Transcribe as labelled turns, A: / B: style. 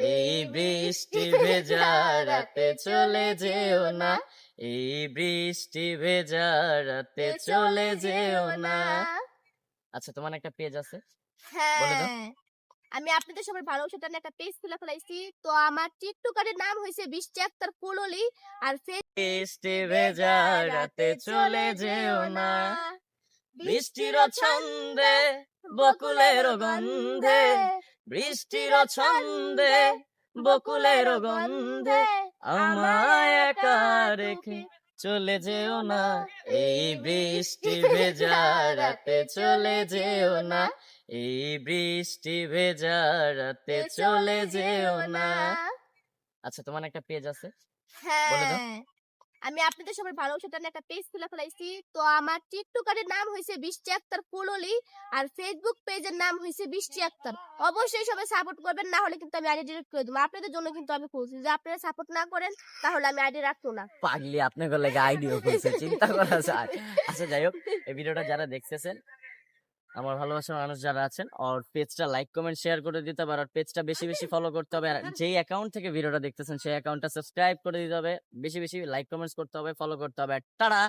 A: এই বৃষ্টি ভেজা রাতে চলে যেও না। এই বৃষ্টি ভেজা রাতে চলে যেও না। আচ্ছা তোমার একটা পেজ আছে? বলে দাও।
B: হ্যাঁ আমি আপনাদের সবার ভালোবাসাটা নিয়ে একটা পেজ খুলে ফেলাইছি। তো আমার টিকটকারের নাম হয়েছে বৃষ্টি আক্তার কোললি আর
A: বৃষ্টি ভেজা রাতে চলে যেও না। বৃষ্টির ছন্দে বকুলের গন্ধে বৃষ্টির ছন্দে বকুলের গন্ধে আমায় একা রেখে চলে যেও না। এই বৃষ্টি ভেজা রাতে চলে যেও না। এই বৃষ্টি ভেজা রাতে চলে যেও না। আচ্ছা তোমার একটা পেজ আছে।
B: হ্যাঁ। আমি আপনাদের সবার ভালোবাসার জন্য একটা পেজ খুলে ফেলাইছি। তো আমার টিকটকারের নাম হয়েছে বৃষ্টি আক্তার কোললি আর ফেসবুক পেজের নাম হয়েছে বৃষ্টি আক্তার অবশ্যই সবাই সাপোর্ট করবেন, না হলে কিন্তু আমি আইডি ডিলিট করে দেবো। আপনাদের জন্য কিন্তু আমি খুলছি। যে আপনারা সাপোর্ট না করেন, তাহলে আমি আইডি রাখব না।
A: পাগলি আপনার লাগে আইডিও খুলছে, চিন্তা করা যায়। আচ্ছা যাই হোক, এই ভিডিওটা যারা দেখতেছেন আমার ভালোবাসার মানুষ যারা আছেন ওর পেজটা লাইক কমেন্ট শেয়ার করে দিতে হবে আর পেজটা বেশি বেশি ফলো করতে হবে। আর যেই অ্যাকাউন্ট থেকে ভিডিওটা দেখতেছেন সেই অ্যাকাউন্টটা সাবস্ক্রাইব করে দিতে হবে। বেশি বেশি লাইক কমেন্টস করতে হবে ফলো করতে হবে। টাটা!